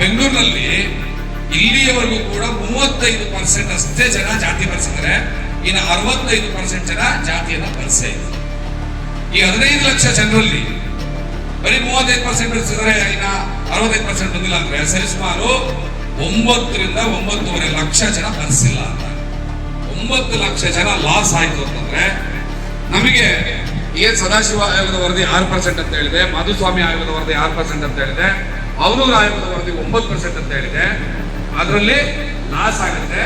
ಬೆಂಗಳೂರಿನಲ್ಲಿ ಇಲ್ಲಿಯವರೆಗೂ ಕೂಡ ಮೂವತ್ತೈದು ಪರ್ಸೆಂಟ್ ಅಷ್ಟೇ ಜನ ಜಾತಿ ಬರ್ಸಿದ್ದಾರೆ. ಇನ್ನು ಅರವತ್ತೈದು ಪರ್ಸೆಂಟ್ ಜನ ಜಾತಿಯನ್ನ ಬರೆಸೇ ಇಲ್ಲ. ಈ ಹದಿನೈದು ಲಕ್ಷ ಜನರಲ್ಲಿ ಬರೀ ಮೂವತ್ತೈದು ಪರ್ಸೆಂಟ್ ಬರೆಸಿದ್ರೆ ಇನ್ನು ಅರವತ್ತೈದು ಪರ್ಸೆಂಟ್ ಬಂದಿಲ್ಲ ಅಂದ್ರೆ ಸರಿಸುಮಾರು ಒಂಬತ್ತರಿಂದ ಒಂಬತ್ತೂವರೆ ಲಕ್ಷ ಜನ ಬರೆಸಿಲ್ಲ ಅಂತ. ಒಂಬತ್ತು ಲಕ್ಷ ಜನ ಲಾಸ್ ಆಯ್ತು ಅಂತಂದ್ರೆ ನಮಗೆ ಏನ್ ಸದಾಶಿವ ಆಯೋಗದ ವರದಿ ಆರು ಪರ್ಸೆಂಟ್ ಅಂತ ಹೇಳಿದೆ, ಮಾಧುಸ್ವಾಮಿ ಆಯೋಗದ ವರದಿ ಆರು ಪರ್ಸೆಂಟ್ ಅಂತ ಹೇಳಿದೆ. ಅವನೂರು ಆಯೋಗದ ವರದಿ ಒಂಬತ್ತು ಪರ್ಸೆಂಟ್ ಅಂತ ಹೇಳಿದೆ. ಅದರಲ್ಲಿ ಲಾಸ್ ಆಗುತ್ತೆ.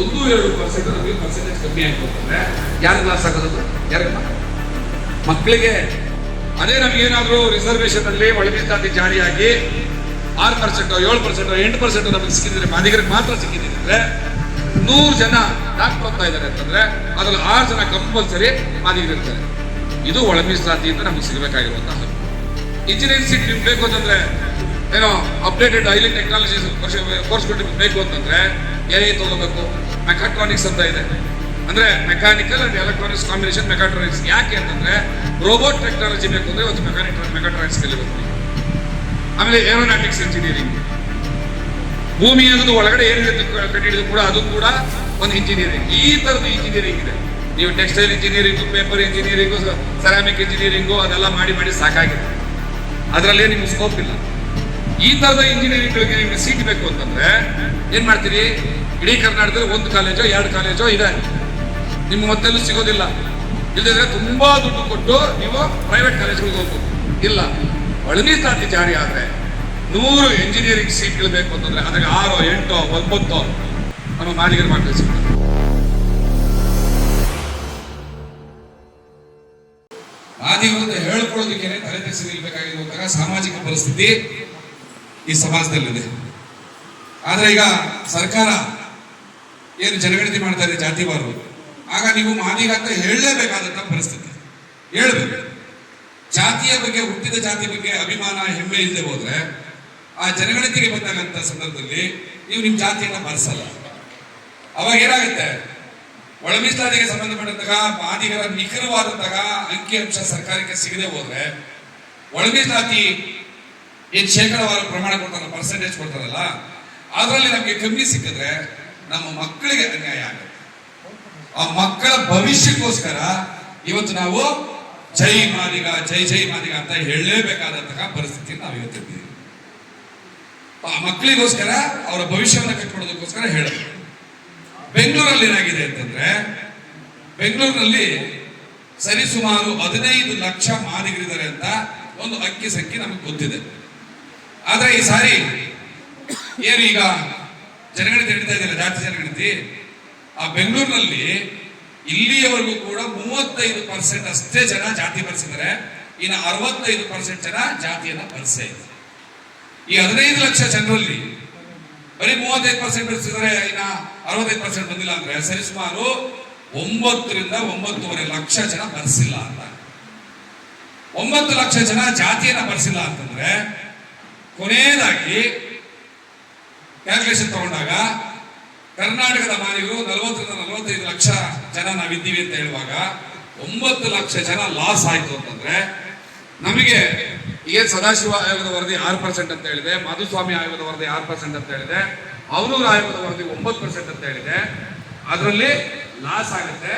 ಒಂದು, ಎರಡು ಪರ್ಸೆಂಟ್ ನಮಗೆ ಪರ್ಸೆಂಟೇಜ್ ಕಮ್ಮಿ ಆಗಿ ಹೋಗ್ತದೆ ಯಾರಿಗೆ ಲಾಸ್ ಆಗೋದು ಯಾರಿಗೆ ಮಕ್ಕಳಿಗೆ ಅದೇ ನಮಗೇನಾದರೂ ರಿಸರ್ವೇಶನ್ ಅಲ್ಲಿ ಜಾತಿ ಜಾರಿಯಾಗಿ ಆರು ಪರ್ಸೆಂಟ್ ಏಳು ಪರ್ಸೆಂಟ್ ಎಂಟು ಪರ್ಸೆಂಟ್ ನಮಗೆ ಸಿಕ್ಕಿದ್ರೆ, ಮಾದಿಗರಿಗೆ ಮಾತ್ರ ಸಿಕ್ಕಿದ್ರೆ ನೂರು ಜನ ಡಾಕ್ಟರ್ ಹೋಗ್ತಾ ಇದ್ದಾರೆ ಅಂತಂದ್ರೆ ಅದ್ರಲ್ಲಿ ಆರು ಜನ ಕಂಪಲ್ಸರಿ ಮಾದಿಗರು ಇರ್ತಾರೆ. ಇದು ಒಳ ಮೀಸಲಾತಿಯಿಂದ ನಮಗೆ ಸಿಗಬೇಕಾಗಿರುವಂತಹ ಇಂಜಿನಿಯರಿಂಗ್ ಸೀಟ್ ನಿಮ್ಗೆ ಬೇಕು ಅಂತಂದ್ರೆ ಏನೋ ಅಪ್ಡೇಟೆಡ್ ಹೈಲಿ ಟೆಕ್ನಾಲಜೀಸ್ ಕೋರ್ಸ್ಗಳು ಬೇಕು ಅಂತಂದ್ರೆ ಏನೇ ತಗೋಬೇಕು ಮೆಕಾಟ್ರಾನಿಕ್ಸ್ ಅಂತ ಇದೆ. ಅಂದ್ರೆ mechanical and electronics combination mechatronics ಯಾಕೆ ಅಂತಂದ್ರೆ ರೋಬೋಟ್ ಟೆಕ್ನಾಲಜಿ ಬೇಕು ಅಂದ್ರೆ ಒಂದು ಮೆಕ್ಯಾನಿಕ್ ಮೆಕಾಟ್ರಾನಿಕ್ಸ್ ಕಲಿಬೇಕು ಆಮೇಲೆ ಏರೋನಾಟಿಕ್ಸ್ ಇಂಜಿನಿಯರಿಂಗ್ ಭೂಮಿ ಅನ್ನೋದು ಒಳಗಡೆ ಏನಿದೆ ಕಟ್ಟಿಡಿದ್ರು ಕೂಡ ಅದು ಕೂಡ ಒಂದು ಇಂಜಿನಿಯರಿಂಗ್ ಈ ತರದ ಇಂಜಿನಿಯರಿಂಗ್ ಇದೆ. ನೀವು textile engineering paper engineering ceramic engineering ಅದೆಲ್ಲ ಮಾಡಿ ಮಾಡಿ ಸಾಕಾಗಿದೆ. ಅದರಲ್ಲೇ ನಿಮ್ಗೆ ಸ್ಕೋಪ್ ಇಲ್ಲ. ಈ ತರದ ಇಂಜಿನಿಯರಿಂಗ್ಗಳಿಗೆ ನಿಮಗೆ ಸೀಟ್ ಬೇಕು ಅಂತಂದ್ರೆ ಏನ್ ಮಾಡ್ತೀರಿ? ಇಡೀ ಕರ್ನಾಟಕದಲ್ಲಿ ಒಂದು ಕಾಲೇಜೋ, ಎರಡು ಕಾಲೇಜೋ ಇದೆ. ನಿಮ್ಗೆ ಮತ್ತೆಲ್ಲೂ ಸಿಗೋದಿಲ್ಲ. ಇಲ್ಲದಿದ್ರೆ ತುಂಬಾ ದುಡ್ಡು ಕೊಟ್ಟು ನೀವು ಪ್ರೈವೇಟ್ ಕಾಲೇಜ್ಗಳಿಗೆ ಹೋಗ್ಬೋದು. ಇಲ್ಲ. ಒಳಮೀಸಲಾತಿ ಜಾರಿ ಆದ್ರೆ ನೂರು ಇಂಜಿನಿಯರಿಂಗ್ ಸೀಟ್ಗಳು ಬೇಕು ಅಂತಂದ್ರೆ ಅದಕ್ಕೆ ಆರೋ, ಎಂಟೋ, ಒಂಬತ್ತೋ ನಮ್ಮ ಮಾಲೀಕರು ಮಾಡ್ತೀವಿ ಆದಿ ಒಂದು ಹೇಳ್ಕೊಳ್ಳೋದಕ್ಕೆ ತಲೆ ತೆಸಿ ನಿಲ್ಬೇಕಾಗಿರುವಂತಹ ಸಾಮಾಜಿಕ ಪರಿಸ್ಥಿತಿ. ಈ ಸಮಾಜದಲ್ಲಿದೆ. ಆದರೆ ಈಗ ಸರ್ಕಾರ ಏನು ಜನಗಣತಿ ಮಾಡ್ತಾ ಇದೆ ಜಾತಿವಾರು ಆಗ ನೀವು ಮಾದಿಗ ಅಂತ ಹೇಳಲೇಬೇಕಾದಂತ ಪರಿಸ್ಥಿತಿ. ಹೇಳಬೇಕು. ಜಾತಿಯ ಬಗ್ಗೆ, ಹುಟ್ಟಿದ ಜಾತಿ ಬಗ್ಗೆ ಅಭಿಮಾನ, ಹೆಮ್ಮೆ ಇಲ್ಲದೆ ಹೋದ್ರೆ ಆ ಜನಗಣತಿಗೆ ಬಂದಾಗಂತ ಸಂದರ್ಭದಲ್ಲಿ ನೀವು ನಿಮ್ಮ ಜಾತಿಯನ್ನ ಬರ್ಸಲ್ಲ ಅವಾಗ ಏನಾಗುತ್ತೆ? ಒಳ ಮೀಸಲಾತಿಗೆ ಸಂಬಂಧಪಟ್ಟಂತಹ ಮಾದಿಗರ ನಿಖರವಾದಂತಹ ಅಂಕಿಅಂಶ ಸರ್ಕಾರಕ್ಕೆ ಸಿಗದೆ ಹೋದ್ರೆ ಒಳ ಮೀಸಲಾತಿ ಏನ್ ಶೇಕಡವಾರು ಪ್ರಮಾಣ ಕೊಡ್ತಾರ ಪರ್ಸೆಂಟೇಜ್ ಕೊಡ್ತಾರಲ್ಲ, ಅದರಲ್ಲಿ ನಮಗೆ ಕಮ್ಮಿ ಸಿಕ್ಕಿದ್ರೆ ನಮ್ಮ ಮಕ್ಕಳಿಗೆ ಅನ್ಯಾಯ ಆಗುತ್ತೆ. ಆ ಮಕ್ಕಳ ಭವಿಷ್ಯಕ್ಕೋಸ್ಕರ ಇವತ್ತು ನಾವು ಜೈ ಮಾದಿಗ, ಜೈ ಜೈ ಮಾದಿಗ ಅಂತ ಹೇಳಲೇಬೇಕಾದಂತಹ ಪರಿಸ್ಥಿತಿ ನಾವು ಇವತ್ತಿದ್ದೀವಿ ಆ ಮಕ್ಕಳಿಗೋಸ್ಕರ, ಅವರ ಭವಿಷ್ಯವನ್ನು ಕಟ್ಕೊಡೋದಕ್ಕೋಸ್ಕರ ಹೇಳೋದು. ಬೆಂಗಳೂರಲ್ಲಿ ಏನಾಗಿದೆ ಅಂತಂದ್ರೆ, ಬೆಂಗಳೂರಿನಲ್ಲಿ ಸರಿಸುಮಾರು ಹದಿನೈದು ಲಕ್ಷ ಮಾದಿಗರಿದ್ದಾರೆ ಅಂತ ಒಂದು ಅಕ್ಕಿ ಸಂಖ್ಯೆ ನಮಗೆ ಗೊತ್ತಿದೆ. ಆದ್ರೆ ಈ ಸಾರಿ ಏನು ಈಗ ಜನಗಣತಿ ನಡೀತಾ ಇದೆಯಲ್ಲ, ಜಾತಿ ಜನಗಣತಿ? ಆ ಬೆಂಗಳೂರಿನಲ್ಲಿ ಇಲ್ಲಿಯವರೆಗೂ ಕೂಡ ಮೂವತ್ತೈದು ಪರ್ಸೆಂಟ್ ಅಷ್ಟೇ ಜನ ಜಾತಿ ಬರ್ಸಿದ್ದಾರೆ. ಇನ್ನು ಅರವತ್ತೈದು ಪರ್ಸೆಂಟ್ ಜನ ಜಾತಿಯನ್ನ ಬರೆಸೇ ಇದೆ ಈ ಹದಿನೈದು ಲಕ್ಷ ಜನರಲ್ಲಿ ಬರೀ ಮೂವತ್ತೈದು ಪರ್ಸೆಂಟ್ ಬರ್ಸಿದ್ರೆ ಇನ್ನ ಅರವತ್ತೈದು ಪರ್ಸೆಂಟ್ ಬಂದಿಲ್ಲ ಅಂದ್ರೆ ಸರಿಸುಮಾರು ಒಂಬತ್ತರಿಂದ ಒಂಬತ್ತೂವರೆ ಲಕ್ಷ ಜನ ಬರೆಸಿಲ್ಲ ಅಂತ. ಒಂಬತ್ತು ಲಕ್ಷ ಜನ ಜಾತಿಯನ್ನ ಬರೆಸಿಲ್ಲ ಅಂತಂದ್ರೆ ಕೊನೆಯದಾಗಿ ಕ್ಯಾಲ್ಕುಲೇಷನ್ ತಗೊಂಡಾಗ ಕರ್ನಾಟಕದ ಮಾರಿಗೂ ನಲವತ್ತರಿಂದ ನಲವತ್ತೈದು ಲಕ್ಷ ಜನ ನಾವಿದ್ದೀವಿ ಅಂತ ಹೇಳುವಾಗ ಒಂಬತ್ತು ಲಕ್ಷ ಜನ ಲಾಸ್ ಆಯ್ತು ಅಂತಂದ್ರೆ ನಮಗೆ ಏನ್ ಸದಾಶಿವ ಆಯೋಗದ ವರದಿ ಆರು ಪರ್ಸೆಂಟ್ ಅಂತ ಹೇಳಿದೆ, ಮಾಧುಸ್ವಾಮಿ ಆಯೋಗದ ವರದಿ ಆರು ಪರ್ಸೆಂಟ್ ಅಂತ ಹೇಳಿದೆ, ಅವನೂರು ಆಯೋಗದ ವರದಿ ಒಂಬತ್ತು ಪರ್ಸೆಂಟ್ ಅಂತ ಹೇಳಿದೆ. ಅದರಲ್ಲಿ ಲಾಸ್ ಆಗುತ್ತೆ.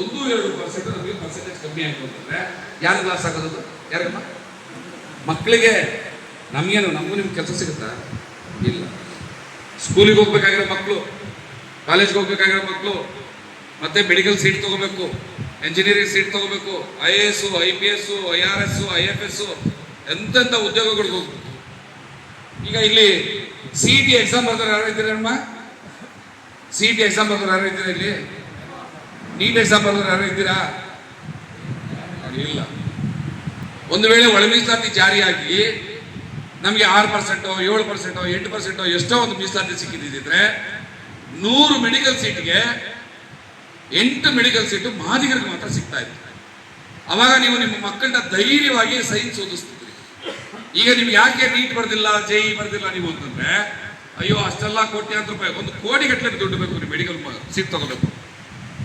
ಒಂದು, ಎರಡು ಪರ್ಸೆಂಟ್ ನಮಗೆ ಪರ್ಸೆಂಟೇಜ್ ಕಮ್ಮಿ ಆಯ್ತು ಅಂತಂದ್ರೆ ಯಾರಿಗೆ ಲಾಸ್ ಆಗೋದು ಯಾರಮ್ಮ? ಮಕ್ಕಳಿಗೆ ನಮಗೇನು, ನಮಗೂ ನಿಮ್ಗೆ ಕೆಲಸ ಸಿಗುತ್ತಾ? ಇಲ್ಲ. ಸ್ಕೂಲಿಗೆ ಹೋಗ್ಬೇಕಾಗಿರೋ ಮಕ್ಕಳು ಕಾಲೇಜ್ಗೆ ಹೋಗ್ಬೇಕಾಗಿರೋ ಮಕ್ಕಳು ಮತ್ತೆ ಮೆಡಿಕಲ್ ಸೀಟ್ ತಗೋಬೇಕು ಇಂಜಿನಿಯರಿಂಗ್ ಸೀಟ್ ತಗೋಬೇಕು I A S I P S I R S I F S ಎಂತೆಂಥ ಉದ್ಯೋಗಗಳು ಹೋಗ್ಬೇಕು ಈಗ ಇಲ್ಲಿ ಸಿ ಟಿ ಎಕ್ಸಾಮ್ ಬರ್ತಾರೆ, ಯಾರು ಇದ್ದೀರಮ್ಮ ಸಿ ಟಿ ಎಕ್ಸಾಮ್ ಬರ್ತಾರೆ, ಯಾರು ಇದ್ದೀರಾ ಇಲ್ಲಿ? ನೀಟ್ ಎಕ್ಸಾಮ್ ಬರ್ತಾರೆ, ಯಾರು ಇದ್ದೀರಾ ಇಲ್ಲ. ಒಂದು ವೇಳೆ ಒಳ ಮೀಸಲಾತಿ ಜಾರಿಯಾಗಿ ನಮಗೆ ಆರು ಪರ್ಸೆಂಟೋ ಏಳು ಪರ್ಸೆಂಟೋ ಎಂಟು ಪರ್ಸೆಂಟೋ ಎಷ್ಟೋ ಒಂದು ಮೀಸಲಾತಿ ಸಿಕ್ಕಿದ್ದಿದ್ರೆ ನೂರು ಮೆಡಿಕಲ್ ಸೀಟ್ಗೆ ಎಂಟು ಮೆಡಿಕಲ್ ಸೀಟು ಮಾದಿಗರಿಗೆ ಮಾತ್ರ ಸಿಗ್ತಾ ಇತ್ತು. ಅವಾಗ ನೀವು ನಿಮ್ಮ ಮಕ್ಕಳನ್ನ ಧೈರ್ಯವಾಗಿ ಸೈನ್ಸ್ ಓದಿಸ್ತಿದ್ರಿ. ಈಗ ನಿಮ್ಗೆ ಯಾಕೆ ನೀಟ್ ಬರ್ದಿಲ್ಲ ಜೆ ಇ ಬರ್ದಿಲ್ಲ ನೀವು ಅಂತಂದ್ರೆ, ಅಯ್ಯೋ, ಅಷ್ಟೆಲ್ಲ ಕೋಟಿ ಕೋಟ್ಯಾಂತರ ರೂಪಾಯಿ ಒಂದು ಕೋಟಿ ಗಟ್ಟಲೆ ದುಡ್ಡು ಬೇಕು ನೀವು ಮೆಡಿಕಲ್ ಸೀಟ್ ತಗೋಬೇಕು.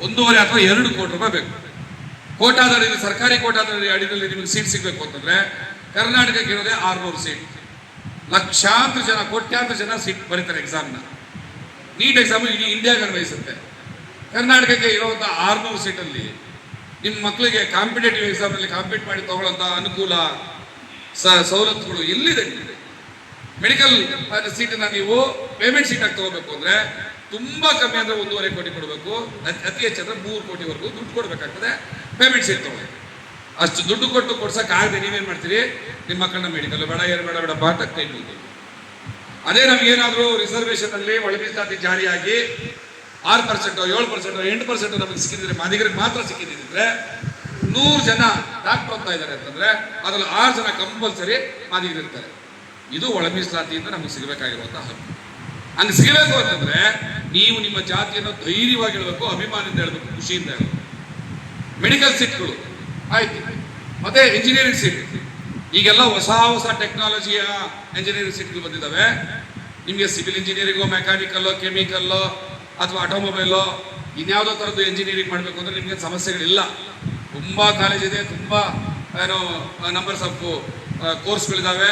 ಒಂದೂವರೆ ಅಥವಾ ಎರಡು ಕೋಟಿ ರೂಪಾಯಿ ಬೇಕು. ಕೋಟಾದಲ್ಲಿ ಸರ್ಕಾರಿ ಕೋಟಾದಲ್ಲಿ ಅಡಿನಲ್ಲಿ ನಿಮಗೆ ಸೀಟ್ ಸಿಗಬೇಕು ಅಂತಂದ್ರೆ, ಕರ್ನಾಟಕಕ್ಕೆ ಇರೋದೇ ಆರ್ನೂರು ಸೀಟ್ ಲಕ್ಷಾಂತರ ಜನ, ಕೋಟ್ಯಾಂತರ ಜನ ಸೀಟ್ ಬರೀತಾರೆ ಎಕ್ಸಾಮ್ನ ನೀಟ್ ಎಕ್ಸಾಮ್ ಇಡೀ ಇಂಡಿಯಾಗೆ ಅನ್ವಯಿಸುತ್ತೆ ಕರ್ನಾಟಕಕ್ಕೆ ಇರುವಂಥ ಆರ್ನೂರು ಸೀಟಲ್ಲಿ ನಿಮ್ಮ ಮಕ್ಕಳಿಗೆ ಕಾಂಪಿಟೇಟಿವ್ ಎಕ್ಸಾಮ್ನಲ್ಲಿ ಕಾಂಪೀಟ್ ಮಾಡಿ ತಗೊಳ್ಳೋಂಥ ಅನುಕೂಲ, ಸ, ಸವಲತ್ತುಗಳು ಎಲ್ಲಿದೆ ಮೆಡಿಕಲ್ ಸೀಟನ್ನು ನೀವು ಪೇಮೆಂಟ್ ಸೀಟ್ ಆಗಿ ತಗೋಬೇಕು ಅಂದ್ರೆ ತುಂಬಾ ಕಮ್ಮಿ ಅಂದರೆ ಒಂದೂವರೆ ಕೋಟಿ ಕೊಡಬೇಕು. ಅತಿ- ಅತಿ ಹೆಚ್ಚಂದ್ರೆ ಮೂರು ಕೋಟಿವರೆಗೂ ದುಡ್ಡು ಕೊಡಬೇಕಾಗ್ತದೆ. ಪೇಮೆಂಟ್ ಸೀಟ್ ತಗೊಳ್ಳಿ. ಅಷ್ಟು ದುಡ್ಡು ಕೊಟ್ಟು ಕೊಡ್ಸಕ್ಕೆ ಆಗದೆ ನೀವೇನ್ ಮಾಡ್ತೀರಿ? ನಿಮ್ಮ ಮಕ್ಕಳನ್ನ ಮೆಡಿಕಲ್ ಬೇಡ, ಏನು ಬೇಡ ಬೇಡ ಅಂತ ಕೈ ಮುಗ್ದು ಅದೇ ನಮಗೇನಾದರೂ ರಿಸರ್ವೇಶನ್ ಅಲ್ಲಿ ಒಳ ಮೀಸಲಾತಿ ಜಾರಿಯಾಗಿ ಆರು ಪರ್ಸೆಂಟ್ ಏಳು ಪರ್ಸೆಂಟ್ ಎಂಟು ಪರ್ಸೆಂಟ್ ನಮಗೆ ಸಿಕ್ಕಿದ್ರೆ, ಮಾದಿಗರಿಗೆ ಮಾತ್ರ ಸಿಕ್ಕಿದ್ರೆ ನೂರು ಜನ ಡಾಕ್ಟರ್ ಹೋಗ್ತಾ ಇದ್ದಾರೆ ಅಂತಂದ್ರೆ ಅದ್ರಲ್ಲಿ ಆರು ಜನ ಕಂಪಲ್ಸರಿ ಮಾದಿಗರು ಇರ್ತಾರೆ. ಇದು ಒಳ ಮೀಸಲಾತಿಯಿಂದ ನಮಗೆ ಸಿಗಬೇಕಾಗಿರುವಂತಹ ಹಕ್ಕು. ಹಂಗೆ ಸಿಗಬೇಕು ಅಂತಂದ್ರೆ ನೀವು ನಿಮ್ಮ ಜಾತಿಯನ್ನು ಧೈರ್ಯವಾಗಿ ಹೇಳಬೇಕು, ಅಭಿಮಾನದಿಂದ ಹೇಳಬೇಕು, ಖುಷಿಯಿಂದ ಹೇಳಬೇಕು. ಮೆಡಿಕಲ್ ಸೀಟ್ಗಳು ಆಯ್ತು. ಮತ್ತೆ ಇಂಜಿನಿಯರಿಂಗ್ ಸೀಟ್ ಈಗೆಲ್ಲ ಹೊಸ ಹೊಸ ಟೆಕ್ನಾಲಜಿಯ ಇಂಜಿನಿಯರಿಂಗ್ ಸೀಟ್ಗಳು ಬಂದಿದ್ದಾವೆ ನಿಮಗೆ ಸಿವಿಲ್ ಇಂಜಿನಿಯರಿಂಗು ಮೆಕ್ಯಾನಿಕಲ್ಲೋ ಕೆಮಿಕಲ್ಲೋ ಅಥವಾ ಆಟೋಮೊಬೈಲೋ ಇನ್ಯಾವುದೋ ಥರದ್ದು ಇಂಜಿನಿಯರಿಂಗ್ ಮಾಡಬೇಕು ಅಂದ್ರೆ ನಿಮಗೆ ಸಮಸ್ಯೆಗಳಿಲ್ಲ. ತುಂಬ ಕಾಲೇಜ್ ಇದೆ, ತುಂಬ, ಏನೋ ನಂಬರ್ಸ್ ಆಫ್ ಕೋರ್ಸ್ಗಳಿದ್ದಾವೆ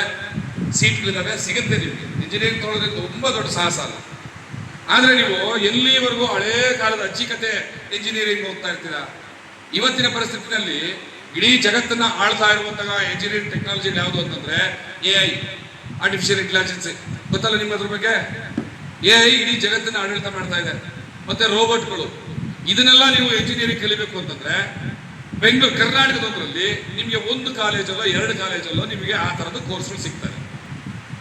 ಸೀಟ್ಗಳಿದ್ದಾವೆ ಸಿಗುತ್ತೆ ನಿಮಗೆ. ಇಂಜಿನಿಯರಿಂಗ್ ತೊಗೊಳೋದಕ್ಕೆ ತುಂಬ ದೊಡ್ಡ ಸಾಹಸ ಅಲ್ಲ ಆದರೆ ನೀವು ಎಲ್ಲಿವರೆಗೂ ಹಳೇ ಕಾಲದ ಅಜ್ಜಿಕತೆ ಇಂಜಿನಿಯರಿಂಗ್ ಹೋಗ್ತಾ ಇರ್ತೀರಾ? ಇವತ್ತಿನ ಪರಿಸ್ಥಿತಿನಲ್ಲಿ ಇಡೀ ಜಗತ್ತನ್ನ ಆಳ್ತಾ ಇರುವಂತಹ ಇಂಜಿನಿಯರಿಂಗ್ ಟೆಕ್ನಾಲಜಿ ಯಾವುದು ಅಂತಂದ್ರೆ ಎ ಐ ಆರ್ಟಿಫಿಷಿಯಲ್ ಇಂಟೆಲಿಜೆನ್ಸ್ ಗೊತ್ತಲ್ಲ ನಿಮ್ಮ ಅದ್ರ ಬಗ್ಗೆ? ಎ ಐ ಇಡೀ ಜಗತ್ತನ್ನ ಆಡಳಿತ ಮಾಡ್ತಾ ಇದೆ. ಮತ್ತೆ ರೋಬೋಟ್ಗಳು ಇದನ್ನೆಲ್ಲ ನೀವು ಇಂಜಿನಿಯರಿಂಗ್ ಕಲಿಬೇಕು ಅಂತಂದ್ರೆ ಬೆಂಗಳೂರು, ಕರ್ನಾಟಕದೊಂದರಲ್ಲಿ ನಿಮಗೆ ಒಂದು ಕಾಲೇಜಲ್ಲೋ ಎರಡು ಕಾಲೇಜಲ್ಲೋ ನಿಮಗೆ ಆ ತರದ ಕೋರ್ಸ್ಗಳು ಸಿಗ್ತವೆ.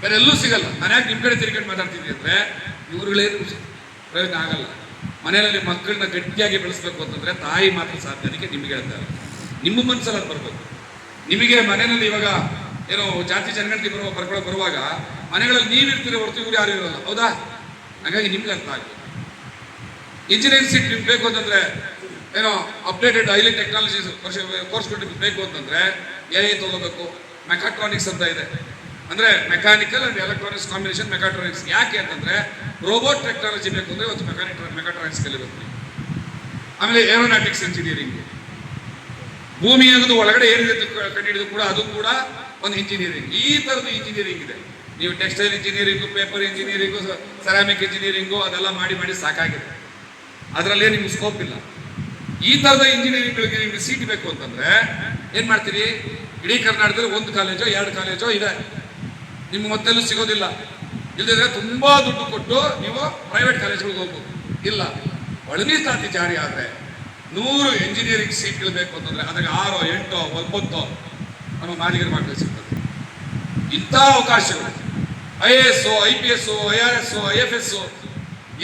ಬೇರೆ ಎಲ್ಲೂ ಸಿಗಲ್ಲ. ನಾನು ಯಾಕೆ ನಿಮ್ಮ ಕಡೆ ತಿರ್ಕೊಂಡು ಮಾತಾಡ್ತೀನಿ ಅಂದ್ರೆ, ಇವ್ರುಗಳೇನು ಪ್ರಯೋಜನ ಆಗಲ್ಲ. ಮನೆಯಲ್ಲಿ ಮಕ್ಕಳನ್ನ ಗಟ್ಟಿಯಾಗಿ ಬೆಳೆಸ್ಬೇಕು ಅಂತಂದ್ರೆ ತಾಯಿ ಮಾತ್ರ ಸಾಧ್ಯ ಅದಕ್ಕೆ ನಿಮಗೆ ಹೇಳ್ತಾರೆ. ನಿಮ್ಮ ಮನಸ್ಸಲ್ಲಿ ಅದು ಬರ್ಬೇಕು. ನಿಮಗೆ ಮನೆಯಲ್ಲಿ ಇವಾಗ ಏನೋ ಜಾತಿ ಜನಗಣತಿ ಬರುವ ಬರ್ಕೊಳ್ಳೋ ಬರುವಾಗ ಮನೆಗಳಲ್ಲಿ ನೀವು ಇರ್ತೀರಿ ಹೊರತು ಇವ್ರು ಯಾರು ಇರೋಲ್ಲ. ಹೌದಾ? ಹಾಗಾಗಿ ನಿಮ್ಗೆ ಅರ್ಥ ಆಗ್ಬೇಕು. ಇಂಜಿನಿಯರಿಂಗ್ ಸೀಟ್ ನಿಮ್ಗೆ ಬೇಕು ಅಂತಂದ್ರೆ ಏನೋ ಅಪ್ಡೇಟೆಡ್ ಹೈಲಿ ಟೆಕ್ನಾಲಜೀಸ್ ಕೋರ್ಸ್ ನಿಮ್ಗೆ ಬೇಕು ಅಂತಂದ್ರೆ ಎ ತಗೋಬೇಕು ಮೆಕಾಟ್ರಾನಿಕ್ಸ್ ಅಂತ ಇದೆ. ಅಂದ್ರೆ mechanical and electronics combination mechatronics ಯಾಕೆ ಅಂತಂದ್ರೆ ರೋಬೋಟ್ ಟೆಕ್ನಾಲಜಿ ಬೇಕು ಅಂದ್ರೆ ಒಂದು ಮೆಕಾನಿಕ್ ಮೆಕಾಟ್ರಾನಿಕ್ಸ್ ಕಲಿಬೇಕು. ಆಮೇಲೆ ಏರೋನಾಟಿಕ್ಸ್ ಇಂಜಿನಿಯರಿಂಗ್ ಭೂಮಿ ಅನ್ನೋದು ಒಳಗಡೆ ಏನಿದೆ ಕಂಡಿಡಿದು ಕೂಡ ಅದು ಕೂಡ ಒಂದು ಇಂಜಿನಿಯರಿಂಗ್ ಈ ತರದ ಇಂಜಿನಿಯರಿಂಗ್ ಇದೆ. ನೀವು textile engineering paper engineering ceramic engineering ಅದೆಲ್ಲ ಮಾಡಿ ಮಾಡಿ ಸಾಕಾಗಿದೆ. ಅದರಲ್ಲೇ ನಿಮ್ಗೆ ಸ್ಕೋಪ್ ಇಲ್ಲ. ಈ ತರದ ಇಂಜಿನಿಯರಿಂಗ್ಗಳಿಗೆ ನಿಮ್ಗೆ ಸೀಟ್ ಬೇಕು ಅಂತಂದ್ರೆ ಏನ್ ಮಾಡ್ತೀರಿ? ಇಡೀ ಕರ್ನಾಟಕದಲ್ಲಿ ಒಂದು ಕಾಲೇಜೋ ಎರಡು ಕಾಲೇಜೋ ಇದೆ. ನಿಮ್ಗೆ ಮತ್ತೆಲ್ಲೂ ಸಿಗೋದಿಲ್ಲ. ಇಲ್ಲದಿದ್ರೆ ತುಂಬಾ ದುಡ್ಡು ಕೊಟ್ಟು ನೀವು ಪ್ರೈವೇಟ್ ಕಾಲೇಜ್ಗಳಿಗೆ ಹೋಗ್ಬೋದು. ಇಲ್ಲ. ಒಳಮೀಸಲಾತಿ ಜಾರಿ ಆದರೆ ನೂರು ಇಂಜಿನಿಯರಿಂಗ್ ಸೀಟ್ಗಳು ಬೇಕು ಅಂತಂದ್ರೆ ಅದಕ್ಕೆ ಆರೋ, ಎಂಟೋ, ಒಂಬತ್ತೋ ಅನ್ನೋ ಮಾಲೀಕರು ಮಕ್ಕಳು ಸಿಗ್ತದೆ. ಇಂಥ ಅವಕಾಶಗಳು. I A S I P S I R S I F S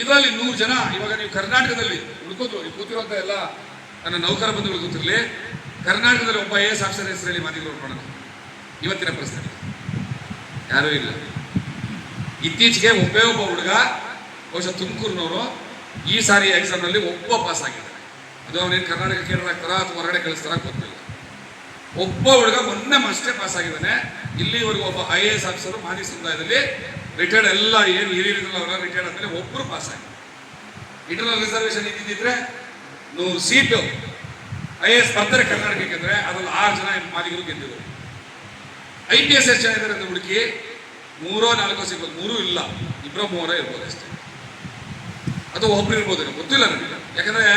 ಇದರಲ್ಲಿ ನೂರು ಜನ ಇವಾಗ ನೀವು ಕರ್ನಾಟಕದಲ್ಲಿ ಉಳ್ಕೋದು ಕೂತಿರುವಂತ ಎಲ್ಲ ನನ್ನ ನೌಕರ ಬಂಧುಗಳು ಕೂತಿರ್ಲಿ ಕರ್ನಾಟಕದಲ್ಲಿ ಒಬ್ಬ ಐ ಎಸ್ ಆಫೀಸರ್ ಹೆಸರಲ್ಲಿ ಮಾಲೀಕರು ಇವತ್ತಿನ ಪರಿಸ್ಥಿತಿ. ಯಾರೂ ಇಲ್ಲ. ಇತ್ತೀಚೆಗೆ ಒಬ್ಬೇ ಒಬ್ಬ ಹುಡುಗ, ಬಹುಶಃ ತುಮಕೂರಿನವರು, ಈ ಸಾರಿ ಎಕ್ಸಾಮ್ನಲ್ಲಿ ಒಬ್ಬ ಪಾಸ್ ಆಗಿದ್ದಾರೆ. ಅದು ಅವನೇನು ಕರ್ನಾಟಕ ಕೇಂದ್ರ ಆಗ್ತಾರ ಅಥವಾ ಹೊರಗಡೆ ಕಳಿಸ್ತಾರ ಗೊತ್ತಿಲ್ಲ. ಒಬ್ಬ ಹುಡುಗ ಮೊನ್ನೆ ಅಷ್ಟೇ ಪಾಸ್ ಆಗಿದ್ದಾನೆ. ಇಲ್ಲಿವರೆಗೂ ಒಬ್ಬ ಐ ಎ ಎಸ್ ಆಫೀಸರು ಮಾಜಿ ಸಮುದಾಯದಲ್ಲಿ ರಿಟೈರ್ಡ್ ಎಲ್ಲ ಏನು ಹಿರಿಯರಿದ್ರಲ್ಲ ಅವರ ರಿಟೈರ್ಡ್ ಆದಮೇಲೆ ಒಬ್ಬರು ಪಾಸ್ ಆಗಿದ್ದಾರೆ. ಇಂಟರ್ನಲ್ ರಿಸರ್ವೇಶನ್ ಇದ್ದಿದ್ರೆ ನೂರು ಸೀಟು ಐ ಎ ಎಸ್ ಬರ್ತಾರೆ ಕರ್ನಾಟಕಕ್ಕೆ ಅಂದರೆ ಅದರಲ್ಲಿ ಆರು ಜನ ಮಾದಿಗರು ಗೆದ್ದಿದ್ರು. ಐ ಪಿ ಎಸ್ ಎಷ್ಟು ಜನ ಹುಡುಕಿ ಮೂರೋ ನಾಲ್ಕೋ ಸಿಗ್ಬೋದು. ಮೂರೂ ಇಲ್ಲ. ಇಬ್ಬರೋ ಮೂರೋ ಇರ್ಬೋದು ಅಷ್ಟೇ. ಅಥವಾ ಒಬ್ರು ಇರ್ಬೋದು ಗೊತ್ತಿಲ್ಲ ನನಗೆ ಯಾಕಂದ್ರೆ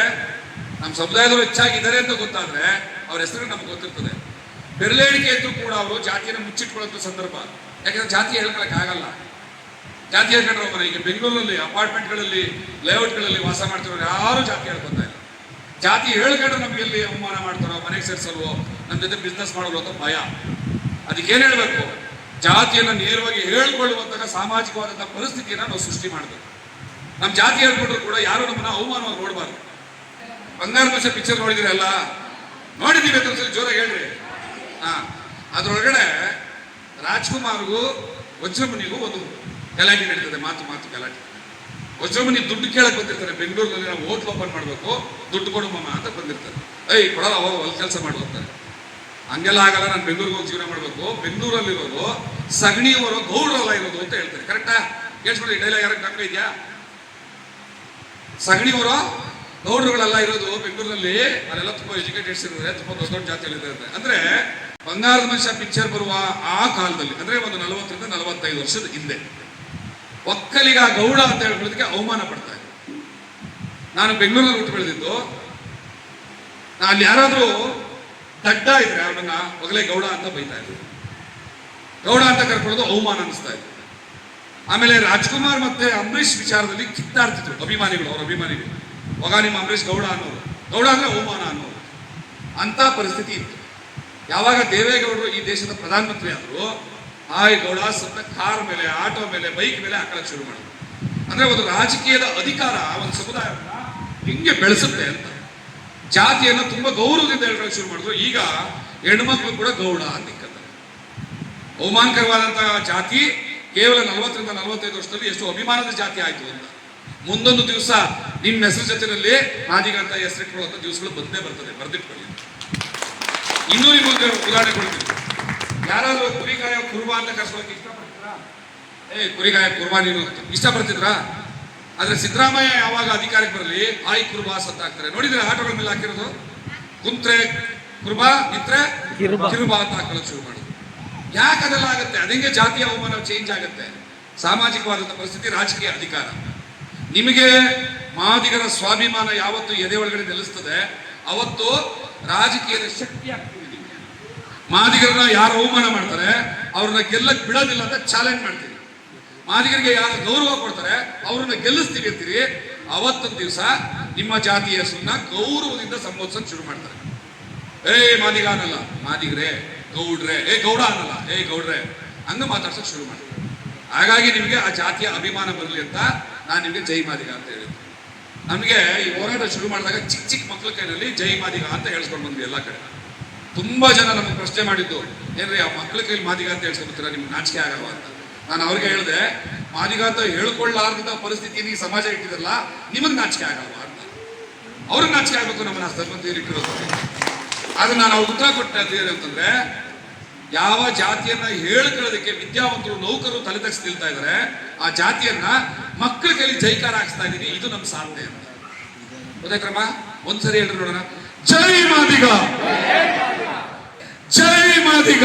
ನಮ್ಮ ಸಮುದಾಯದವರು ಹೆಚ್ಚಾಗಿದ್ದಾರೆ ಅಂತ ಗೊತ್ತಾದ್ರೆ ಅವ್ರ ಹೆಸರು ನಮ್ಗೆ ಗೊತ್ತಿರ್ತದೆ. ಬೆರಳೆಣಿಕೆ ಇದ್ರೂ ಕೂಡ ಅವರು ಜಾತಿಯನ್ನು ಮುಚ್ಚಿಟ್ಕೊಳ್ಳೋದು ಸಂದರ್ಭ. ಯಾಕಂದ್ರೆ ಜಾತಿ ಆಗಲ್ಲ. ಜಾತಿ ಹೇಳ್ಕೊಂಡ್ರೆ ಒಬ್ಬರು ಈಗ ಬೆಂಗಳೂರಲ್ಲಿ ಅಪಾರ್ಟ್ಮೆಂಟ್ಗಳಲ್ಲಿ, ಲೇಔಟ್ಗಳಲ್ಲಿ ವಾಸ ಮಾಡ್ತಿರೋರು ಯಾರು ಜಾತಿ ಹೇಳ್ಕೊತಾ ಇಲ್ಲ. ಜಾತಿ ಹೇಳ್ಕೊಂಡ್ರೆ ನಮಗೆ ಎಲ್ಲಿ ಅವಮಾನ ಮಾಡ್ತಾರೋ, ಮನೆಗೆ ಸೇರ್ಸಲ್ವೋ ನಮ್ಮ ಜೊತೆ ಬಿಸ್ನೆಸ್ ಮಾಡೋದು ಭಯ. ಅದಕ್ಕೇನು ಹೇಳಬೇಕು? ಜಾತಿಯನ್ನು ನೇರವಾಗಿ ಹೇಳ್ಕೊಳ್ಳುವಂತಹ ಸಾಮಾಜಿಕವಾದಂತಹ ಪರಿಸ್ಥಿತಿಯನ್ನ ನಾವು ಸೃಷ್ಟಿ ಮಾಡಬೇಕು. ನಮ್ಮ ಜಾತಿ ಹೇಳ್ಕೊಂಡ್ರು ಕೂಡ ಯಾರು ನಮ್ಮನ್ನ ಅವಮಾನವಾಗಿ ನೋಡಬಾರ್ದು. ಬಂಗಾರ ಭಾಷೆ ಪಿಕ್ಚರ್ ನೋಡಿದಿರಲ್ಲ ನೋಡಿದೀವಿ ಅಂತ ಜೋರಾಗಿ ಹೇಳ್ರಿ. ಹಾ, ಅದ್ರೊಳಗಡೆ ರಾಜ್ಕುಮಾರ್ಗೂ ವಜ್ರಮುನಿಗೂ ಒಂದು ಗಲಾಟೆ ನಡೀತದೆ, ಮಾತು ಮಾತು, ಗಲಾಟೆ. ವಜ್ರಮುನಿ ದುಡ್ಡು ಕೇಳಕ್ ಬಂದಿರ್ತಾರೆ, ಬೆಂಗಳೂರಿನಲ್ಲಿ ನಾವು ಹೋಟ್ಲ್ ಓಪನ್ ಮಾಡಬೇಕು, ದುಡ್ಡು ಕೊಡು ಮಮ್ಮ ಅಂತ ಬಂದಿರ್ತಾರೆ. ಐ ಕೊಡಲ್ಲ ಅವಾಗ ಹೊಲ ಕೆಲಸ ಮಾಡ್ಬೋತಾರೆ ಹಂಗೆಲ್ಲ ಆಗಲ್ಲ, ನಾನು ಬೆಂಗಳೂರಿಗೆ ಹೋಗಿ ಜೀವನ ಮಾಡಬೇಕು. ಬೆಂಗಳೂರಲ್ಲಿರೋದು ಸಗಣಿಯವರು ಗೌಡ್ರಲ್ಲ ಇರೋದು ಅಂತ ಹೇಳ್ತಾರೆ. ಕರೆಕ್ಟಾ ಕೇಳಿಸ್ಬಿಡಿ ಡೈಲಾಗ್ ಯಾರು ಕಂಪ ಇದೆಯಾ? ಸಗಣಿಯವರು ಗೌಡ್ರುಗಳೆಲ್ಲ ಇರೋದು ಬೆಂಗಳೂರಲ್ಲಿ ಅಲ್ಲೆಲ್ಲ ತುಂಬಾ ಎಜುಕೇಟೆಡ್ಸ್ ಇದ್ದಾರೆ ತುಂಬಾ ದೊಡ್ಡ ದೊಡ್ಡ ಜಾತಿಗಳಿದ್ದಾರೆ ಅಂದ್ರೆ ಬಂಗಾರದ ಮನುಷ್ಯ ಪಿಕ್ಚರ್ ಬರುವ ಆ ಕಾಲದಲ್ಲಿ, ಅಂದ್ರೆ ಒಂದು ನಲವತ್ತರಿಂದ ನಲವತ್ತೈದು ವರ್ಷದ ಹಿಂದೆ, ಒಕ್ಕಲಿಗ ಗೌಡ ಅಂತ ಹೇಳ್ಕೊಳ್ಳೋದಕ್ಕೆ ಅವಮಾನ ಪಡ್ತಾ ಇದ್ದೆ ನಾನು ಬೆಂಗಳೂರಲ್ಲಿ ಹುಟ್ಟು ಬೆಳೆದಿದ್ದು ನಾನು ಯಾರಾದ್ರೂ ದಡ್ಡ ಇದ್ರೆ ಅವನನ್ನ ಮೊದಲೇ ಗೌಡ ಅಂತ ಬೈತಾ ಇದ್ರು ಗೌಡ ಅಂತ ಕರ್ಕೊಳ್ಳೋದು ಅವಮಾನ ಅನಿಸ್ತಾ ಇತ್ತು. ಆಮೇಲೆ ರಾಜ್ಕುಮಾರ್ ಮತ್ತೆ ಅಂಬರೀಷ್ ವಿಚಾರದಲ್ಲಿ ಕಿತ್ತಾಡ್ತಿದ್ರು ಅಭಿಮಾನಿಗಳು, ಅವ್ರ ಅಭಿಮಾನಿಗಳು. ಮಗ ನಿಮ್ಮ ಅಂಬರೀಷ್ ಗೌಡ ಅನ್ನೋರು. ಗೌಡ ಅಂದ್ರೆ ಅವಮಾನ ಅನ್ನೋರು. ಅಂತ ಪರಿಸ್ಥಿತಿ ಇತ್ತು. ಯಾವಾಗ ದೇವೇಗೌಡರು ಈ ದೇಶದ ಪ್ರಧಾನಮಂತ್ರಿ ಆದ್ರು ಹಾಯ್ ಗೌಡ ಸತ್ತ ಕಾರ್ ಮೇಲೆ, ಆಟೋ ಮೇಲೆ, ಬೈಕ್ ಮೇಲೆ ಹಾಕಳಕ್ ಶುರು ಮಾಡಿದ್ರು. ಅಂದ್ರೆ ಒಂದು ರಾಜಕೀಯದ ಅಧಿಕಾರ ಒಂದು ಸಮುದಾಯವನ್ನ ಹಿಂಗೆ ಬೆಳೆಸುತ್ತೆ ಅಂತ ಜಾತಿಯನ್ನ ತುಂಬಾ ಗೌರವದಿಂದ ಹೇಳ್ಕೊಳಕ್ ಶುರು ಮಾಡಿದ್ರು. ಈಗ ಹೆಣ್ಮಕ್ಳು ಕೂಡ ಗೌಡ ಇಕ್ಕಂತಾರೆ ಅವಮಾನಕರವಾದಂತಹ ಜಾತಿ ಕೇವಲ ನಲವತ್ತರಿಂದ ನಲವತ್ತೈದು ವರ್ಷದಲ್ಲಿ ಎಷ್ಟು ಅಭಿಮಾನದ ಜಾತಿ ಆಯಿತು ಅಂತ. ಮುಂದೊಂದು ದಿವಸ ನಿಮ್ಮ ಹೆಸರು ಜೊತೆಯಲ್ಲಿ ಅಂತ ಹೆಸರಿಟ್ಕೊಳ್ಳುವಂತ ದಿವಸಗಳು ಬಂದೇ ಬರ್ತದೆ, ಬರ್ದಿಟ್ಕೊಳ್ಳಿ ಇನ್ನೂ ನಿಮಗೆ ಉದಾಹರಣೆ ಕೊಡ್ತೀನಿ. ಯಾರಾದರೂ ಕುರಿಗಾಯ ಕುರ್ಬಾ ಅಂತ ಕರ್ಸೋಕೆ ಇಷ್ಟಪಡ್ತೀರಾ? ಏ, ಕುರಿಗಾಯ ಕುರ್ಬಾ ನೀನು ಇಷ್ಟಪಡ್ತಿದ್ರಾ? ಆದ್ರೆ ಸಿದ್ದರಾಮಯ್ಯ ಯಾವಾಗ ಅಧಿಕಾರಕ್ಕೆ ಬರಲಿ ಆಯ್ ಕುರುಬಾ ಅಂತ ಹಾಕ್ತಾರೆ ನೋಡಿದ್ರೆ ಆಟೋಗಳ ಮೇಲೆ ಹಾಕಿರೋದು? ಕುಂತ್ರೆ ಕುರುಬಾ ನಿತ್ರೆ ಕಿರುಬಾ. ಅಂತ ಹಾಕೊಳ್ಳೋಕೆ ಶುರು ಮಾಡಿ. ಯಾಕೆ ಅದೆಲ್ಲ ಆಗುತ್ತೆ? ಅದಂಗೆ ಜಾತಿಯ ಅವಮಾನ ಚೇಂಜ್ ಆಗುತ್ತೆ? ಸಾಮಾಜಿಕವಾದಂಥ ಪರಿಸ್ಥಿತಿ ರಾಜಕೀಯ ಅಧಿಕಾರ. ನಿಮಗೆ ಮಾದಿಗರ ಸ್ವಾಭಿಮಾನ ಯಾವತ್ತು ಎದೆ ಒಳಗಡೆ ನಿಲ್ಲಿಸ್ತದೆ ಅವತ್ತು ರಾಜಕೀಯದ ಶಕ್ತಿ ಆಗ್ತದೆ. ನಿಮ್ಗೆ. ಮಾದಿಗರನ್ನ ಯಾರು ಅವಮಾನ ಮಾಡ್ತಾರೆ ಅವ್ರನ್ನ ಗೆಲ್ಲಕ್ ಬಿಡೋದಿಲ್ಲ ಅಂತ ಚಾಲೆಂಜ್ ಮಾಡ್ತೀವಿ. ಮಾದಿಗರಿಗೆ ಯಾರು ಗೌರವ ಕೊಡ್ತಾರೆ, ಅವ್ರನ್ನ ಗೆಲ್ಲಿಸ್ತೀವಿ ಅಂತೀರಿ. ಅವತ್ತೊಂದು ದಿವಸ ನಿಮ್ಮ ಜಾತಿಯ ಹೆಸರನ್ನ ಗೌರವದಿಂದ ಸಂಬೋಧಿಸಕ್ ಶುರು ಮಾಡ್ತಾರೆ. ಏ ಮಾದಿಗ ಅನ್ನಲ್ಲ. ಮಾದಿಗರೇ ಗೌಡ್ರೆ. ಏ, ಗೌಡ ಅನ್ನಲ್ಲ. ಏ, ಗೌಡ್ರೆ. ಹಂಗ ಮಾತಾಡ್ಸಕ್ ಶುರು ಮಾಡ್ತಾರೆ. ಹಾಗಾಗಿ ನಿಮಗೆ ಆ ಜಾತಿಯ ಅಭಿಮಾನ ಬರಲಿ ಅಂತ ನಾನು ನಿಮಗೆ ಜೈ ಮಾದಿಗ ಅಂತ ಹೇಳಿದ್ದೆ. ನಮಗೆ ಈ ಹೋರಾಟ ಶುರು ಮಾಡಿದಾಗ ಚಿಕ್ಕ ಚಿಕ್ಕ ಮಕ್ಕಳ ಕೈನಲ್ಲಿ ಜೈ ಮಾದಿಗ ಅಂತ ಹೇಳ್ಸ್ಕೊಂಡು ಬಂದ್ವಿ ಎಲ್ಲ ಕಡೆ. ತುಂಬಾ ಜನ ನಮಗೆ ಪ್ರಶ್ನೆ ಮಾಡಿದ್ದು, ಏನ್ರಿ ಆ ಮಕ್ಕಳ ಕೈಲಿ ಮಾದಿಗ ಅಂತ ಹೇಳ್ಸ್ಕೊಂಡ್ಬಿಡ್ತೀರಾ ನಿಮ್ಗೆ ನಾಚಿಕೆ ಆಗಲ್ವಾ ಅಂತ. ನಾನು ಅವ್ರಿಗೆ ಹೇಳಿದೆ ಮಾದಿಗ ಅಂತ ಹೇಳ್ಕೊಳ್ಳಾರ್ದ ಪರಿಸ್ಥಿತಿಯನ್ನು ಈ ಸಮಾಜ ಇಟ್ಟಿದ್ರಲ್ಲ, ನಿಮಗೆ ನಾಚಿಕೆ ಆಗಲ್ವಾ ಅಂತ. ಅವ್ರಿಗೆ ನಾಚಿಕೆ ಆಗ್ಬೇಕು ನಮ್ಮನ್ನ ಸನ್ಮತಿಯಲ್ಲಿ ಇಟ್ಟಿರೋದು. ಆದ್ರೆ ನಾನು ಅವ್ರ ಉತ್ತರ ಕೊಟ್ಟೆ ಅಂತ ಅಂತಂದ್ರೆ, ಯಾವ ಜಾತಿಯನ್ನ ಹೇಳ್ಕೊಳ್ಳೋದಕ್ಕೆ ವಿದ್ಯಾವಂತರು, ನೌಕರರು ತಲೆ ತಗ್ಸಿ ನಿಲ್ತಾ ಇದಾರೆ, ಆ ಜಾತಿಯನ್ನ ಮಕ್ಕಳ ಕೈಲಿ ಜೈಕಾರ ಹಾಕ್ಸ್ತಾ ಇದೀನಿ, ಇದು ನಮ್ಮ ಸಾಧನೆ ಅಂತ. ಕ್ರಮ ಒಂದ್ಸರಿ ಹೇಳ್ರಿ ನೋಡೋಣ. ಜೈ ಮಾದಿಗ! ಜೈ ಮಾದಿಗ!